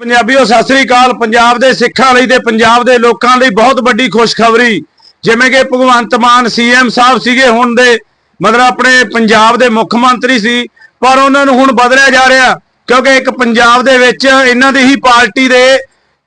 ਪੰਜਾਬੀਓ, ਸਤਿ ਸ੍ਰੀ ਅਕਾਲ। ਪੰਜਾਬ ਦੇ ਸਿੱਖਾਂ ਲਈ ਤੇ ਪੰਜਾਬ ਦੇ ਲੋਕਾਂ ਲਈ ਬਹੁਤ ਵੱਡੀ ਖੁਸ਼ਖਬਰੀ। ਜਿਵੇਂ ਕਿ ਭਗਵੰਤ ਮਾਨ ਸੀਐਮ ਸਾਹਿਬ ਸੀਗੇ, ਹੁਣ ਦੇ ਮਤਲਬ ਆਪਣੇ ਪੰਜਾਬ ਦੇ ਮੁੱਖ ਮੰਤਰੀ ਸੀ। ਪਰ ਉਹਨਾਂ ਨੂੰ ਹੁਣ ਬਦਲਿਆ ਜਾ ਰਿਹਾ, ਕਿਉਂਕਿ ਇੱਕ ਪੰਜਾਬ ਦੇ ਵਿੱਚ ਇਹਨਾਂ ਦੀ ਹੀ ਪਾਰਟੀ ਦੇ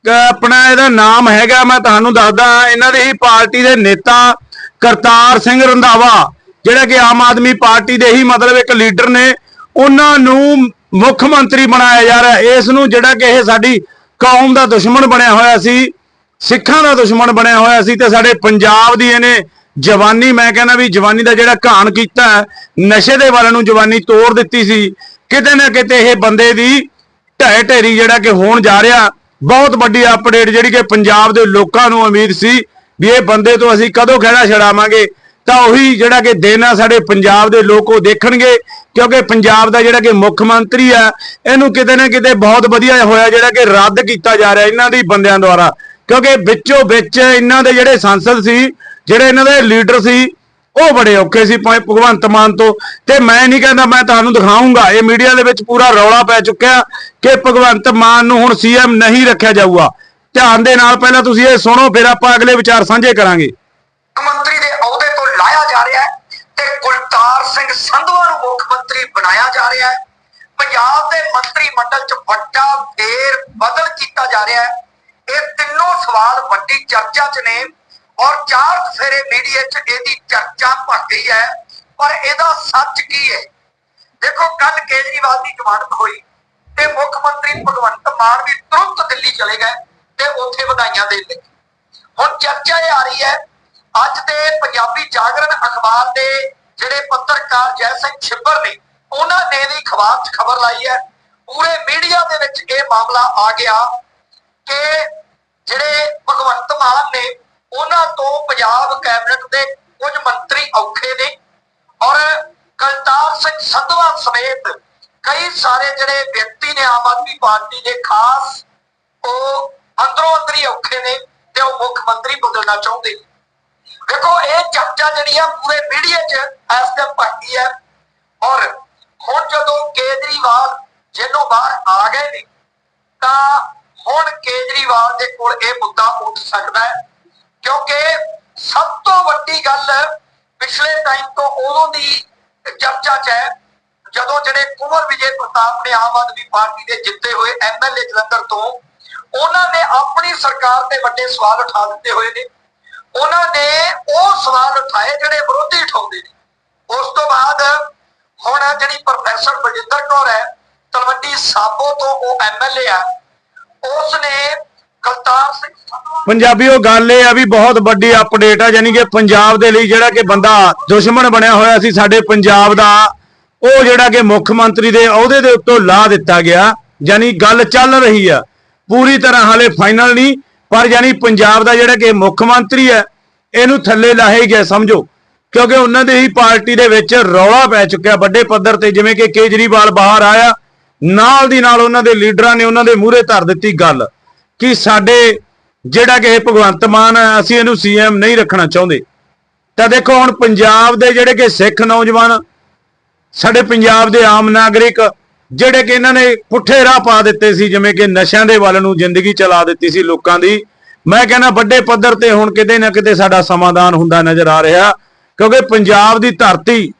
ਆਪਣਾ ਇਹਦਾ ਨਾਮ ਹੈਗਾ। ਮੈਂ ਤੁਹਾਨੂੰ ਦੱਸਦਾ, ਇਹਨਾਂ ਦੀ ਹੀ ਪਾਰਟੀ ਦੇ ਨੇਤਾ ਕਰਤਾਰ ਸਿੰਘ ਰੰਧਾਵਾ, ਜਿਹੜਾ ਕਿ ਆਮ ਆਦਮੀ ਪਾਰਟੀ ਦੇ ਹੀ ਮਤਲਬ ਇੱਕ ਲੀਡਰ ਨੇ, ਉਹਨਾਂ ਨੂੰ ਮੁੱਖ ਮੰਤਰੀ ਬਣਾਇਆ ਜਾ ਰਿਹਾ। ਇਸ ਨੂੰ ਜਿਹੜਾ ਕਿ ਇਹ ਸਾਡੀ ਕੌਮ ਦਾ ਦੁਸ਼ਮਣ ਬਣਿਆ ਹੋਇਆ ਸੀ, ਸਿੱਖਾਂ ਦਾ ਦੁਸ਼ਮਣ ਬਣਿਆ ਹੋਇਆ ਸੀ ਤੇ ਸਾਡੇ ਪੰਜਾਬ ਦੀ ਇਹਨੇ ਜਵਾਨੀ, ਮੈਂ ਕਹਿੰਦਾ ਵੀ ਜਵਾਨੀ ਦਾ ਜਿਹੜਾ ਘਾਣ ਕੀਤਾ, ਨਸ਼ੇ ਦੇ ਵੱਲ ਨੂੰ ਜਵਾਨੀ ਤੋੜ ਦਿੱਤੀ ਸੀ। ਕਿਤੇ ਨਾ ਕਿਤੇ ਇਹ ਬੰਦੇ ਦੀ ਢਹਿ ਢੇਰੀ ਜਿਹੜਾ ਕਿ ਹੋਣ ਜਾ ਰਿਹਾ। ਬਹੁਤ ਵੱਡੀ ਅਪਡੇਟ ਜਿਹੜੀ ਕਿ ਪੰਜਾਬ ਦੇ ਲੋਕਾਂ ਨੂੰ ਉਮੀਦ ਸੀ ਵੀ ਇਹ ਬੰਦੇ ਤੋਂ ਅਸੀਂ ਕਦੋਂ ਖਹਿੜਾ ਛਡਾਵਾਂਗੇ। ਤਾਂ ਉਹੀ ਜਿਹੜਾ ਕਿ ਦਿਨ ਆ ਸਾਡੇ ਪੰਜਾਬ ਦੇ ਲੋਕ ਉਹ ਦੇਖਣਗੇ, ਕਿਉਂਕਿ ਪੰਜਾਬ ਦਾ ਜਿਹੜਾ ਕਿ ਮੁੱਖ ਮੰਤਰੀ ਆ, ਇਹਨੂੰ ਕਿਤੇ ਨਾ ਕਿਤੇ ਬਹੁਤ ਵਧੀਆ ਹੋਇਆ ਜਿਹੜਾ ਕਿ ਰੱਦ ਕੀਤਾ ਜਾ ਰਿਹਾ ਇਹਨਾਂ ਦੀ ਬੰਦਿਆਂ ਦੁਆਰਾ। ਕਿਉਂਕਿ ਵਿੱਚੋਂ ਵਿੱਚ ਇਹਨਾਂ ਦੇ ਜਿਹੜੇ ਸੰਸਦ ਸੀ, ਜਿਹੜੇ ਇਹਨਾਂ ਦੇ ਲੀਡਰ ਸੀ, ਉਹ ਬੜੇ ਔਖੇ ਸੀ ਭਾਵੇਂ ਭਗਵੰਤ ਮਾਨ ਤੋਂ। ਤੇ ਮੈਂ ਨਹੀਂ ਕਹਿੰਦਾ ਮੈਂ ਤੁਹਾਨੂੰ ਦਿਖਾਉਂਗਾ ਇਹ ਮੀਡੀਆ ਦੇ ਵਿੱਚ ਪੂਰਾ ਰੌਲਾ ਪੈ ਚੁੱਕਿਆ ਕਿ ਭਗਵੰਤ ਮਾਨ ਨੂੰ ਹੁਣ ਸੀਐਮ ਨਹੀਂ ਰੱਖਿਆ ਜਾਊਗਾ। ਧਿਆਨ ਦੇ ਨਾਲ ਪਹਿਲਾਂ ਤੁਸੀਂ ਇਹ ਸੁਣੋ, ਫਿਰ ਆਪਾਂ ਅਗਲੇ ਵਿਚਾਰ ਸਾਂਝੇ ਕਰਾਂਗੇ। ਬਣਾਇਆ ਜਾ ਰਿਹਾ ਹੈ। ਪੰਜਾਬ ਦੇ ਮੰਤਰੀ ਮੰਡਲ 'ਚ ਵੱਡਾ ਫੇਰ ਬਦਲ ਕੀਤਾ ਜਾ ਰਿਹਾ ਹੈ। ਇਹ ਤਿੰਨੋਂ ਸਵਾਲ ਵੱਡੀ ਚਰਚਾ 'ਚ ਨੇ ਔਰ ਚਾਰ ਫੇਰੇ ਮੀਡੀਆ 'ਚ ਇਹਦੀ ਚਰਚਾ ਭੱਜ ਗਈ ਹੈ। ਪਰ ਇਹਦਾ ਸੱਚ ਕੀ ਹੈ? ਦੇਖੋ ਕੱਲ ਕੇਜਰੀਵਾਲ ਦੀ ਜ਼ਮਾਨਤ ਹੋਈ ਤੇ ਮੁੱਖ ਮੰਤਰੀ ਭਗਵੰਤ ਮਾਨ ਵੀ ਤੁਰੰਤ ਦਿੱਲੀ ਚਲੇ ਗਏ ਤੇ ਉੱਥੇ ਵਧਾਈਆਂ ਦੇਣ ਲੱਗੇ ਹੁਣ ਚਰਚਾ ਇਹ ਆ ਰਹੀ ਹੈ, ਅੱਜ ਦੇ ਪੰਜਾਬੀ ਜਾਗਰਣ ਅਖਬਾਰ ਦੇ ਜਿਹੜੇ ਪੱਤਰਕਾਰ ਜੈ ਸਿੰਘ ਛਿੱਬਰ ਨੇ ਉਹਨਾਂ ਨੇ ਵੀ ਅਖਬਾਰ 'ਚ ਖਬਰ ਲਾਈ ਹੈ। ਪੂਰੇ ਮੀਡੀਆ ਦੇ ਵਿੱਚ ਇਹ ਮਾਮਲਾ ਆ ਗਿਆ ਕਿ ਜਿਹੜੇ ਭਗਵੰਤ ਮਾਨ ਨੇ, ਉਹਨਾਂ ਤੋਂ ਪੰਜਾਬ ਕੈਬਨਿਟ ਦੇ ਕੁਝ ਮੰਤਰੀ ਔਖੇ ਨੇ ਔਰ ਕਲਤਾਰ ਸਿੰਘ ਸੰਧਵਾ ਸਮੇਤ ਕਈ ਸਾਰੇ ਜਿਹੜੇ ਵਿਅਕਤੀ ਨੇ, ਆਮ ਆਦਮੀ ਪਾਰਟੀ ਦੇ ਖਾਸ ਉਹ ਅੰਦਰੋਂ ਅੰਦਰੀ ਔਖੇ ਨੇ ਤੇ ਉਹ ਮੁੱਖ ਮੰਤਰੀ ਬਦਲਣਾ ਚਾਹੁੰਦੇ ਨੇ। ਦੇਖੋ ਇਹ ਚਰਚਾ ਜਿਹੜੀ ਆ ਪੂਰੇ ਮੀਡੀਆ 'ਚ ਇਸ ਤੇ ਪੱਕੀ ਹੈ ਔਰ ਹੁਣ ਜਦੋਂ ਕੇਜਰੀਵਾਲ ਜਿਹਨੂੰ ਬਾਹਰ ਆ ਗਏ ਨੇ, ਤਾਂ ਹੁਣ ਕੇਜਰੀਵਾਲ ਦੇ ਕੋਲ ਇਹ ਮੁੱਦਾ ਉੱਠ ਸਕਦਾ ਹੈ। ਕਿਉਂਕਿ ਸਭ ਤੋਂ ਵੱਡੀ ਗੱਲ ਪਿਛਲੇ ਟਾਈਮ ਤੋਂ ਉਦੋਂ ਦੀ ਚਰਚਾ 'ਚ ਹੈ, ਜਦੋਂ ਜਿਹੜੇ ਕੁਮਰ ਵਿਜੇ ਪ੍ਰਤਾਪ ਨੇ ਆਮ ਆਦਮੀ ਪਾਰਟੀ ਦੇ ਜਿੱਤੇ ਹੋਏ ਐਮਐਲਏ ਜਲੰਧਰ ਤੋਂ, ਉਹਨਾਂ ਨੇ ਆਪਣੀ ਸਰਕਾਰ ਤੇ ਵੱਡੇ ਸਵਾਲ ਉਠਾ ਦਿੱਤੇ ਹੋਏ ਨੇ। ਉਹਨਾਂ ਨੇ ਉਹ ਸਵਾਲ ਉਠਾਏ ਜਿਹੜੇ ਵਿਰੋਧੀ ਉਠਾਉਂਦੇ ਨੇ ਉਸ ਤੋਂ ਬਾਅਦ ਹੁਣ ਜਿਹੜੀ ਪ੍ਰੋਫੈਸਰ ਬਜਿੰਦਰ ਕੌਰ ਹੈ, ਤਲਵੰਡੀ ਸਾਬੋ ਤੋਂ ਉਹ ਐਮਐਲਏ ਆ। ਉਸ ਨੇ ਕਲਤਾਰ ਸਿੰਘ ਸੰਧਵਾ ਪੰਜਾਬੀਓ ਗੱਲ ਇਹ ਆ ਵੀ ਬਹੁਤ ਵੱਡੀ ਅਪਡੇਟ ਆ ਯਾਨੀ ਕਿ ਪੰਜਾਬ ਦੇ ਲਈ ਜਿਹੜਾ ਕਿ ਬੰਦਾ ਦੁਸ਼ਮਣ ਬਣਿਆ ਹੋਇਆ ਸੀ, ਸਾਡੇ ਪੰਜਾਬ ਦਾ, ਉਹ ਜਿਹੜਾ ਕਿ ਮੁੱਖ ਮੰਤਰੀ ਦੇ ਅਹੁਦੇ ਦੇ ਉੱਤੋਂ ਲਾ ਦਿੱਤਾ ਗਿਆ ਯਾਨੀ ਗੱਲ ਚੱਲ ਰਹੀ ਆ। ਪੂਰੀ ਤਰ੍ਹਾਂ ਹਾਲੇ ਫਾਈਨਲ ਨਹੀਂ, ਪਰ ਯਾਨੀ ਪੰਜਾਬ ਦਾ ਜਿਹੜਾ ਕਿ ਮੁੱਖ ਮੰਤਰੀ ਹੈ, ਇਹਨੂੰ ਥੱਲੇ ਲਾਹੇ ਗਿਆ, ਸਮਝੋ। ਕਿਉਂਕਿ ਉਹਨਾਂ ਦੀ ਹੀ ਪਾਰਟੀ ਦੇ ਵਿੱਚ ਰੌਲਾ ਪੈ ਚੁੱਕਿਆ ਵੱਡੇ ਪੱਧਰ ਤੇ, ਜਿਵੇਂ ਕਿ ਕੇਜਰੀਵਾਲ ਬਾਹਰ ਆਇਆ, ਨਾਲ ਦੀ ਨਾਲ ਉਹਨਾਂ ਦੇ ਲੀਡਰਾਂ ਨੇ ਉਹਨਾਂ ਦੇ ਮੂਹਰੇ ਧਰ ਦਿੱਤੀ ਗੱਲ ਕਿ ਸਾਡੇ ਜਿਹੜਾ ਕਿ ਇਹ ਭਗਵੰਤ ਮਾਨ ਹੈ, ਅਸੀਂ ਇਹਨੂੰ ਸੀਐਮ ਨਹੀਂ ਰੱਖਣਾ ਚਾਹੁੰਦੇ। ਤਾਂ ਦੇਖੋ ਹੁਣ ਪੰਜਾਬ ਦੇ ਜਿਹੜੇ ਕਿ ਸਿੱਖ ਨੌਜਵਾਨ, ਸਾਡੇ ਪੰਜਾਬ ਦੇ ਆਮ ਨਾਗਰਿਕ, ਜਿਹੜੇ ਕਿ ਇਹਨਾਂ ਨੇ ਪੁੱਠੇ ਰਾਹ ਪਾ ਦਿੱਤੇ ਸੀ, ਜਿਵੇਂ ਕਿ ਨਸ਼ਿਆਂ ਦੇ ਵੱਲ ਨੂੰ ਜ਼ਿੰਦਗੀ ਚਲਾ ਦਿੱਤੀ ਸੀ ਲੋਕਾਂ ਦੀ। ਮੈਂ ਕਹਿੰਦਾ ਵੱਡੇ ਪੱਧਰ ਤੇ ਹੁਣ ਕਿਤੇ ਨਾ ਕਿਤੇ ਸਾਡਾ ਸਮਾਧਾਨ ਹੁੰਦਾ ਨਜ਼ਰ ਆ ਰਿਹਾ। ਕਿਉਂਕਿ ਪੰਜਾਬ ਦੀ ਧਰਤੀ,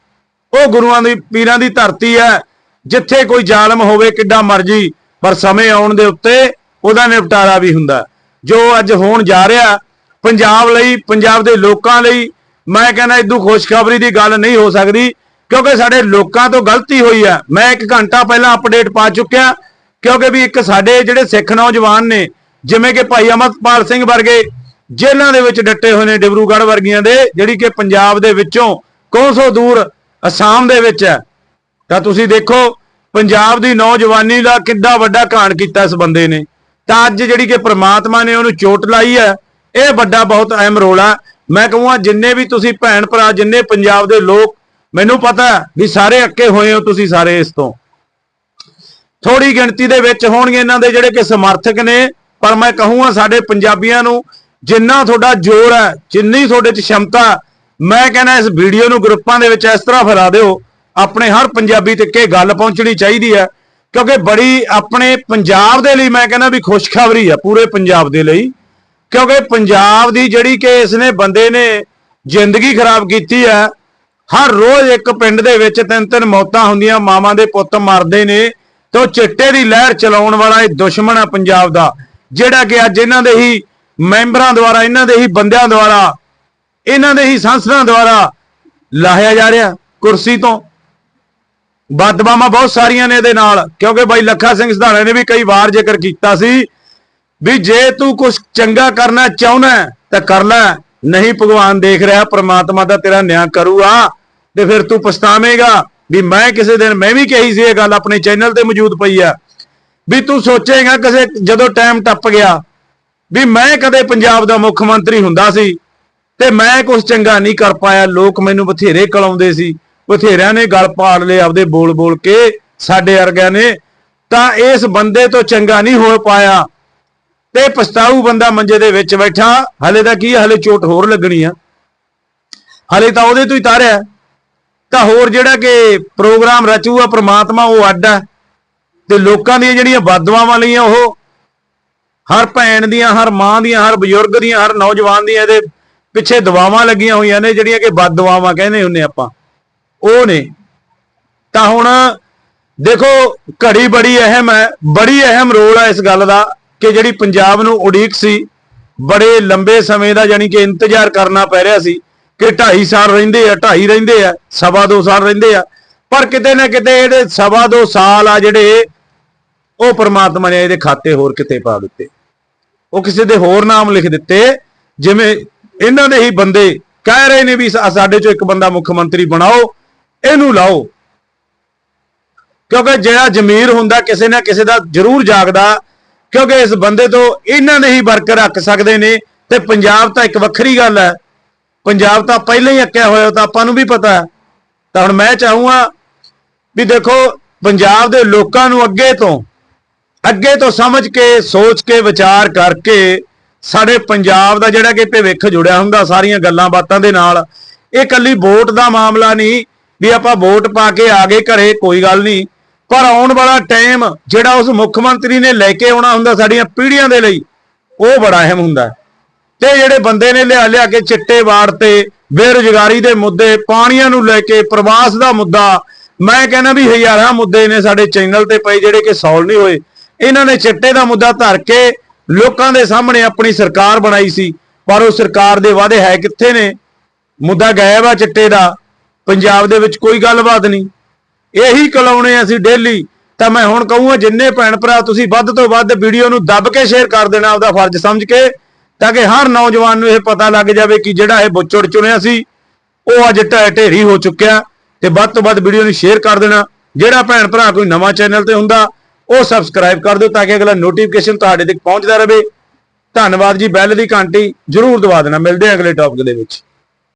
ਉਹ ਗੁਰੂਆਂ ਦੀ, ਪੀਰਾਂ ਦੀ ਧਰਤੀ ਹੈ। ਜਿੱਥੇ ਕੋਈ ਜ਼ਾਲਮ ਹੋਵੇ, ਕਿੱਡਾ ਮਰਜ਼ੀ, ਪਰ ਸਮੇਂ ਆਉਣ ਦੇ ਉੱਤੇ ਉਹਦਾ ਨਿਪਟਾਰਾ ਵੀ ਹੁੰਦਾ। ਜੋ ਅੱਜ ਹੋਣ ਜਾ ਰਿਹਾ, ਪੰਜਾਬ ਲਈ, ਪੰਜਾਬ ਦੇ ਲੋਕਾਂ ਲਈ, ਮੈਂ ਕਹਿੰਦਾ ਇਦੋਂ ਖੁਸ਼ਖਬਰੀ ਦੀ ਗੱਲ ਨਹੀਂ ਹੋ ਸਕਦੀ, ਕਿਉਂਕਿ ਸਾਡੇ ਲੋਕਾਂ ਤੋਂ ਗਲਤੀ ਹੋਈ ਹੈ। ਮੈਂ ਇੱਕ ਘੰਟਾ ਪਹਿਲਾਂ ਅਪਡੇਟ ਪਾ ਚੁੱਕਿਆ, ਕਿਉਂਕਿ ਵੀ ਇੱਕ ਸਾਡੇ ਜਿਹੜੇ ਸਿੱਖ ਨੌਜਵਾਨ ਨੇ, ਜਿਵੇਂ ਕਿ ਭਾਈ ਅਮਰਪਾਲ ਸਿੰਘ ਵਰਗੇ ਜੇਲ੍ਹਾਂ ਦੇ ਵਿੱਚ ਡੱਟੇ ਹੋਏ ਨੇ ਡਿਬਰੂਗੜ੍ਹ ਵਰਗੀਆਂ ਦੇ, ਜਿਹੜੀ ਕਿ ਪੰਜਾਬ ਦੇ ਵਿੱਚੋਂ ਕੋਸੋ ਦੂਰ ਅਸਾਮ ਦੇ ਵਿੱਚ ਹੈ। ਤਾਂ ਤੁਸੀਂ ਦੇਖੋ, ਪੰਜਾਬ ਦੀ ਨੌਜਵਾਨੀ ਦਾ ਕਿੱਡਾ ਵੱਡਾ ਘਾਣ ਕੀਤਾ ਇਸ ਬੰਦੇ ਨੇ। ਤਾਂ ਅੱਜ ਜਿਹੜੀ ਕਿ ਪ੍ਰਮਾਤਮਾ ਨੇ ਉਹਨੂੰ ਚੋਟ ਲਾਈ ਹੈ, ਇਹ ਵੱਡਾ ਬਹੁਤ ਅਹਿਮ ਰੋਲ ਹੈ ਮੈਂ ਕਹੂੰਗਾ, ਜਿੰਨੇ ਵੀ ਤੁਸੀਂ ਭੈਣ ਭਰਾ ਜਿੰਨੇ ਪੰਜਾਬ ਦੇ ਲੋਕ, ਮੈਨੂੰ ਪਤਾ ਵੀ ਸਾਰੇ ਅੱਕੇ ਹੋਏ ਹੋ ਤੁਸੀਂ ਸਾਰੇ ਇਸ ਤੋਂ। ਥੋੜੀ ਗਿਣਤੀ ਦੇ ਵਿੱਚ ਹੋਣਗੇ ਇਹਨਾਂ ਦੇ ਜਿਹੜੇ ਕਿ ਸਮਰਥਕ ਨੇ, ਪਰ ਮੈਂ ਕਹੂੰਗਾ, ਸਾਡੇ ਪੰਜਾਬੀਆਂ ਨੂੰ ਜਿੰਨਾ ਤੁਹਾਡਾ ਜ਼ੋਰ ਹੈ, ਜਿੰਨੀ ਤੁਹਾਡੇ 'ਚ ਸ਼ਮਤਾ ਮੈਂ ਕਹਿੰਦਾ ਇਸ ਵੀਡੀਓ ਨੂੰ ਗਰੁੱਪਾਂ ਦੇ ਵਿੱਚ ਇਸ ਤਰ੍ਹਾਂ ਫੈਲਾ ਦਿਓ, ਆਪਣੇ ਹਰ ਪੰਜਾਬੀ ਤੱਕ ਇਹ ਗੱਲ ਪਹੁੰਚਣੀ ਚਾਹੀਦੀ ਹੈ, ਕਿਉਂਕਿ ਬੜੀ ਆਪਣੇ ਪੰਜਾਬ ਦੇ ਲਈ ਮੈਂ ਕਹਿੰਦਾ ਵੀ ਖੁਸ਼ਖਬਰੀ ਆ ਪੂਰੇ ਪੰਜਾਬ ਦੇ ਲਈ, ਕਿਉਂਕਿ ਪੰਜਾਬ ਦੀ ਜਿਹੜੀ ਕਿ ਇਸਨੇ ਬੰਦੇ ਨੇ ਜ਼ਿੰਦਗੀ ਖਰਾਬ ਕੀਤੀ ਹੈ, ਹਰ ਰੋਜ਼ ਇੱਕ ਪਿੰਡ ਦੇ ਵਿੱਚ ਤਿੰਨ ਤਿੰਨ ਮੌਤਾਂ ਹੁੰਦੀਆਂ, ਮਾਵਾਂ ਦੇ ਪੁੱਤ ਮਰਦੇ ਨੇ, ਤੇ ਉਹ ਚਿੱਟੇ ਦੀ ਲਹਿਰ ਚਲਾਉਣ ਵਾਲਾ ਇਹ ਦੁਸ਼ਮਣ ਆ ਪੰਜਾਬ ਦਾ, ਜਿਹੜਾ ਕਿ ਅੱਜ ਇਹਨਾਂ ਦੇ ਹੀ ਮੈਂਬਰਾਂ ਦੁਆਰਾ, ਇਹਨਾਂ ਦੇ ਹੀ ਬੰਦਿਆਂ ਦੁਆਰਾ, ਇਹਨਾਂ ਦੇ ਹੀ ਸੰਸਦਾਂ ਦੁਆਰਾ ਲਾਹਿਆ ਜਾ ਰਿਹਾ ਕੁਰਸੀ ਤੋਂ। ਬਦਦੁਆਵਾਂ ਬਹੁਤ ਸਾਰੀਆਂ ਨੇ ਇਹਦੇ ਨਾਲ, ਕਿਉਂਕਿ ਬਾਈ ਲੱਖਾ ਸਿੰਘ ਸਧਾਣਾ ਨੇ ਵੀ ਕਈ ਵਾਰ ਜ਼ਿਕਰ ਕੀਤਾ ਸੀ ਵੀ ਜੇ ਤੂੰ ਕੁਝ ਚੰਗਾ ਕਰਨਾ ਚਾਹੁੰਦਾ ਤਾਂ ਕਰ ਲੈ, ਨਹੀਂ ਭਗਵਾਨ ਦੇਖ ਰਿਹਾ, ਪ੍ਰਮਾਤਮਾ ਦਾ ਤੇਰਾ ਨਿਆਂ ਕਰੂਗਾ, ਤੇ ਫਿਰ ਤੂੰ ਪਛਤਾਵੇਂਗਾ ਵੀ ਮੈਂ ਕਿਸੇ ਦਿਨ, ਮੈਂ ਵੀ ਕਹੀ ਸੀ ਇਹ ਗੱਲ, ਆਪਣੇ ਚੈਨਲ ਤੇ ਮੌਜੂਦ ਪਈ ਆ, ਵੀ ਤੂੰ ਸੋਚੇਗਾ ਕਿਸੇ, ਜਦੋਂ ਟਾਈਮ ਟੱਪ ਗਿਆ ਵੀ ਮੈਂ ਕਦੇ ਪੰਜਾਬ ਦਾ ਮੁੱਖ ਮੰਤਰੀ ਹੁੰਦਾ ਸੀ ਤੇ ਮੈਂ ਕੁਝ ਚੰਗਾ ਨਹੀਂ ਕਰ ਪਾਇਆ। ਲੋਕ ਮੈਨੂੰ ਬਥੇਰੇ ਕਲਾਉਂਦੇ ਸੀ ਬਥੇਰਿਆਂ ਨੇ ਗਲ ਪਾੜ ਲਏ ਆਪਦੇ ਬੋਲ ਬੋਲ ਕੇ ਸਾਡੇ ਵਰਗਿਆਂ ਨੇ। ਤਾਂ ਇਸ ਬੰਦੇ ਤੋਂ ਚੰਗਾ ਨਹੀਂ ਹੋ ਪਾਇਆ ਤੇ ਪਛਤਾਊ ਬੰਦਾ ਮੰਜੇ ਦੇ ਵਿੱਚ ਬੈਠਾ। ਹਲੇ ਤਾਂ ਕੀ ਆ, ਹਲੇ ਚੋਟ ਹੋਰ ਲੱਗਣੀ ਆ। ਹਲੇ ਤਾਂ ਉਹਦੇ ਤੋਂ ਹੀ ਤਾਰਿਆ। ਤਾਂ ਹੋਰ ਜਿਹੜਾ ਕਿ ਪ੍ਰੋਗਰਾਮ ਰਚੂਗਾ ਪ੍ਰਮਾਤਮਾ ਉਹ ਅੱਡ ਆ। ਤੇ ਲੋਕਾਂ ਦੀਆਂ ਜਿਹੜੀਆਂ ਬਦਦੁਆਵਾਂ ਲਈਆਂ ਉਹ ਹਰ ਭੈਣ ਦੀਆਂ, ਹਰ ਮਾਂ ਦੀਆਂ, ਹਰ ਬਜ਼ੁਰਗ ਦੀਆਂ, ਹਰ ਨੌਜਵਾਨ ਦੀਆਂ ਇਹਦੇ ਪਿੱਛੇ ਦਵਾਵਾਂ ਲੱਗੀਆਂ ਹੋਈਆਂ ਨੇ, ਜਿਹੜੀਆਂ ਕਿ ਬਦਦੁਆਵਾਂ ਕਹਿੰਦੇ ਹੁੰਨੇ ਆਪਾਂ। ਉਹ ਨੇ। ਤਾਂ ਹੁਣ ਦੇਖੋ, ਘੜੀ ਬੜੀ ਅਹਿਮ ਹੈ, ਬੜੀ ਅਹਿਮ ਰੋਲ ਹੈ ਇਸ ਗੱਲ ਦਾ ਕਿ ਜਿਹੜੀ ਪੰਜਾਬ ਨੂੰ ਉਡੀਕ ਸੀ, ਬੜੇ ਲੰਬੇ ਸਮੇਂ ਦਾ ਯਾਨੀ ਕਿ ਇੰਤਜ਼ਾਰ ਕਰਨਾ ਪੈ ਰਿਹਾ ਸੀ ਕਿ 2.5 ਸਾਲ ਰਹਿੰਦੇ ਆ 2.5 ਰਹਿੰਦੇ ਆ, ਸਵਾ ਦੋ ਸਾਲ ਰਹਿੰਦੇ ਆ। ਪਰ ਕਿਤੇ ਨਾ ਕਿਤੇ ਇਹਦੇ ਸਵਾ ਦੋ ਸਾਲ ਆ ਜਿਹੜੇ ਉਹ ਪਰਮਾਤਮਾ ਨੇ ਇਹਦੇ ਖਾਤੇ ਹੋਰ ਕਿਤੇ ਪਾ ਦਿੱਤੇ। ਉਹ ਕਿਸੇ ਦੇ ਹੋਰ ਨਾਮ ਲਿਖ ਦਿੱਤੇ, ਜਿਵੇਂ ਇਹਨਾਂ ਦੇ ਹੀ ਬੰਦੇ ਕਹਿ ਰਹੇ ਨੇ ਵੀ ਸਾਡੇ ਚੋਂ ਇੱਕ ਬੰਦਾ ਮੁੱਖ ਮੰਤਰੀ ਬਣਾਓ, ਇਹਨੂੰ ਲਾਓ। ਕਿਉਂਕਿ ਜਿਹੜਾ ਜ਼ਮੀਰ ਹੁੰਦਾ, ਕਿਸੇ ਨਾ ਕਿਸੇ ਦਾ ਜ਼ਰੂਰ ਜਾਗਦਾ, ਕਿਉਂਕਿ ਇਸ ਬੰਦੇ ਤੋਂ ਇਹਨਾਂ ਦੇ ਹੀ ਵਰਕਰ ਰੱਖ ਸਕਦੇ ਨੇ, ਤੇ ਪੰਜਾਬ ਤਾਂ ਇੱਕ ਵੱਖਰੀ ਗੱਲ ਹੈ। ਪੰਜਾਬ ਤਾਂ ਪਹਿਲਾਂ ਹੀ ਅੱਕਿਆ ਹੋਇਆ ਤਾਂ ਆਪਾਂ ਨੂੰ ਵੀ ਪਤਾ ਹੈ। ਤਾਂ ਹੁਣ ਮੈਂ ਚਾਹੂੰਗਾ ਵੀ ਦੇਖੋ, ਪੰਜਾਬ ਦੇ ਲੋਕਾਂ ਨੂੰ ਅੱਗੇ ਤੋਂ ਅੱਗੇ ਤੋਂ ਸਮਝ ਕੇ, ਸੋਚ ਕੇ, ਵਿਚਾਰ ਕਰਕੇ ਸਾਡੇ ਪੰਜਾਬ ਦਾ ਜਿਹੜਾ ਕਿ ਭਵਿੱਖ ਜੁੜਿਆ ਹੁੰਦਾ ਸਾਰੀਆਂ ਗੱਲਾਂ ਬਾਤਾਂ ਦੇ ਨਾਲ, ਇਹ ਕੱਲੀ ਵੋਟ ਦਾ ਮਾਮਲਾ ਨਹੀਂ ਵੀ ਆਪਾਂ ਵੋਟ ਪਾ ਕੇ ਆ ਗਏ ਘਰੇ, ਕੋਈ ਗੱਲ ਨਹੀਂ। ਪਰ ਆਉਣ ਵਾਲਾ ਟਾਈਮ ਜਿਹੜਾ ਉਸ ਮੁੱਖ ਮੰਤਰੀ ਨੇ ਲੈ ਕੇ ਆਉਣਾ ਹੁੰਦਾ ਸਾਡੀਆਂ ਪੀੜ੍ਹੀਆਂ ਦੇ ਲਈ, ਉਹ ਬੜਾ ਅਹਿਮ ਹੁੰਦਾ। ਤੇ ਜਿਹੜੇ ਬੰਦੇ ਨੇ ਲਿਆ ਲਿਆ ਕੇ ਚਿੱਟੇ ਵਾੜ ਤੇ, ਬੇਰੁਜ਼ਗਾਰੀ ਦੇ ਮੁੱਦੇ, ਪਾਣੀਆਂ ਨੂੰ ਲੈ ਕੇ, ਪ੍ਰਵਾਸ ਦਾ ਮੁੱਦਾ, ਮੈਂ ਕਹਿੰਦਾ ਵੀ ਹਜ਼ਾਰਾਂ ਮੁੱਦੇ ਨੇ ਸਾਡੇ ਚੈਨਲ ਤੇ ਪਏ ਜਿਹੜੇ ਕਿ ਸੋਲਵ ਨਹੀਂ ਹੋਏ। ਇਹਨਾਂ ਨੇ ਚਿੱਟੇ ਦਾ ਮੁੱਦਾ ਧਰ ਕੇ ਲੋਕਾਂ ਦੇ ਸਾਹਮਣੇ ਆਪਣੀ ਸਰਕਾਰ ਬਣਾਈ ਸੀ, ਪਰ ਉਹ ਸਰਕਾਰ ਦੇ ਵਾਅਦੇ ਹੈ ਕਿੱਥੇ ਨੇ? ਮੁੱਦਾ ਗਾਇਬ ਆ ਚਿੱਟੇ ਦਾ, ਪੰਜਾਬ ਦੇ ਵਿੱਚ ਕੋਈ ਗੱਲਬਾਤ ਨਹੀਂ। ਇਹੀ ਕਲਾਉਣੇ ਅਸੀਂ ਡੇਲੀ, ਤਾਂ ਮੈਂ ਹੁਣ ਕਹੂੰਗਾ ਜਿੰਨੇ ਭੈਣ ਭਰਾ ਤੁਸੀਂ ਵੱਧ ਤੋਂ ਵੱਧ ਵੀਡੀਓ ਨੂੰ ਦੱਬ ਕੇ ਸ਼ੇਅਰ ਕਰ ਦੇਣਾ ਆਪਦਾ ਫਰਜ਼ ਸਮਝ ਕੇ, ਤਾਂ ਕਿ ਹਰ ਨੌਜਵਾਨ ਨੂੰ ਇਹ ਪਤਾ ਲੱਗ ਜਾਵੇ ਕਿ ਜਿਹੜਾ ਇਹ ਬੁੱਚੜ ਚੁਣਿਆ ਸੀ, ਉਹ ਅੱਜ ਢੇਰੀ ਹੋ ਚੁੱਕਿਆ, ਤੇ ਵੱਧ ਤੋਂ ਵੱਧ ਵੀਡੀਓ ਨੂੰ ਸ਼ੇਅਰ ਕਰ ਦੇਣਾ। ਜਿਹੜਾ ਭੈਣ ਭਰਾ ਕੋਈ ਨਵਾਂ ਚੈਨਲ ਤੇ ਹੁੰਦਾ ਉਹ ਸਬਸਕ੍ਰਾਈਬ ਕਰ ਦਿਓ ਤਾਂ ਕਿ ਅਗਲਾ ਨੋਟੀਫਿਕੇਸ਼ਨ ਤੁਹਾਡੇ ਤੱਕ ਪਹੁੰਚਦਾ ਰਹੇ। ਧੰਨਵਾਦ ਜੀ, ਬੈਲ ਦੀ ਘੰਟੀ ਜਰੂਰ ਦਬਾ ਦੇਣਾ। ਮਿਲਦੇ ਹਾਂ ਅਗਲੇ ਟੌਪਿਕ ਦੇ ਵਿੱਚ।